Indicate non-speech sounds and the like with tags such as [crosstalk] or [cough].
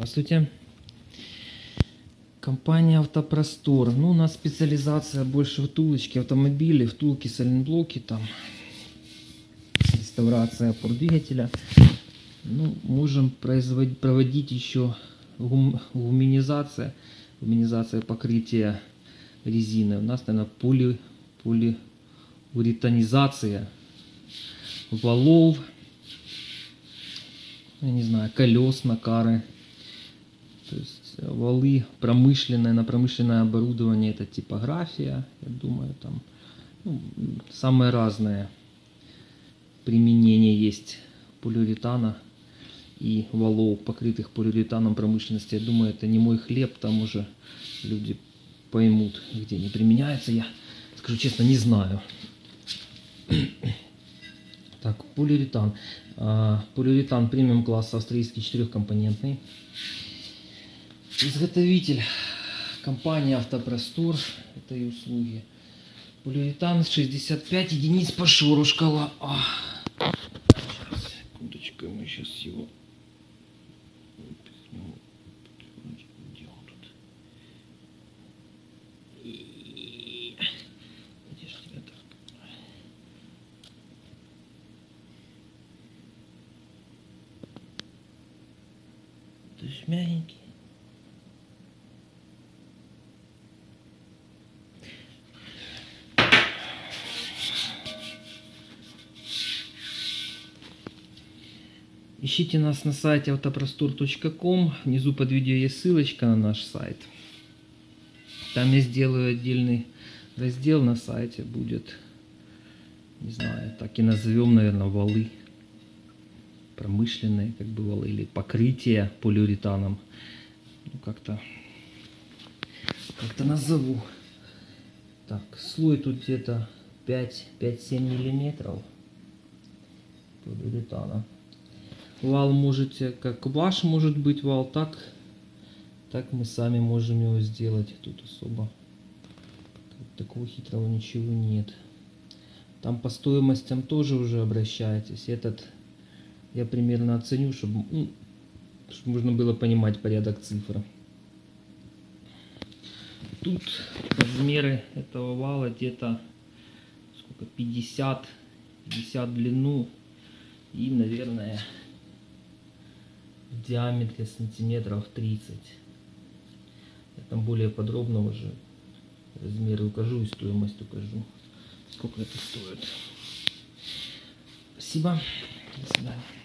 Здравствуйте. Компания Автопростор. Ну, у нас специализация больше втулочки автомобилей, втулки, сайлентблоки там. Реставрация опор двигателя. Ну, можем производить, проводить еще гум- гуманизация, гуманизация покрытия резины. У нас, наверное, поли, полиуретанизация валов, я не знаю, колес на кары. То есть э, валы промышленное, на промышленное оборудование это типография, я думаю, там ну, самое разное применение есть полиуретана и валов, покрытых полиуретаном промышленности. Я думаю, это не мой хлеб, там уже люди поймут, где не применяется. Я, скажу честно, не знаю. [coughs] Так, полиуретан. А, Полиуретан премиум класса австрийский четырехкомпонентный. Изготовитель компания Автопростор. Это и услуги. Полиуретан 65 единиц по шору шкала. А. Сейчас, секундочку, мы сейчас его? Ты ж мягенький. Ищите нас на сайте autoprostor.com. Внизу под видео есть ссылочка на наш сайт. Там я сделаю отдельный раздел на сайте. Будет, не знаю, так и назовем, наверное, валы. Промышленные, как бы валы. Или покрытие полиуретаном. Ну, как-то как-то назову. Так, слой тут где-то 5-7 миллиметров полиуретана. Вал можете, как ваш может быть вал, так, так мы сами можем его сделать. Тут особо так- такого хитрого ничего нет. Там по стоимостям тоже уже обращайтесь. Этот я примерно оценю, чтобы, чтобы можно было понимать порядок цифр. Тут размеры этого вала где-то сколько 50 50 в длину и наверное диаметре сантиметров 30 я там более подробно уже размеры укажу и стоимость укажу сколько это стоит. Спасибо. До свидания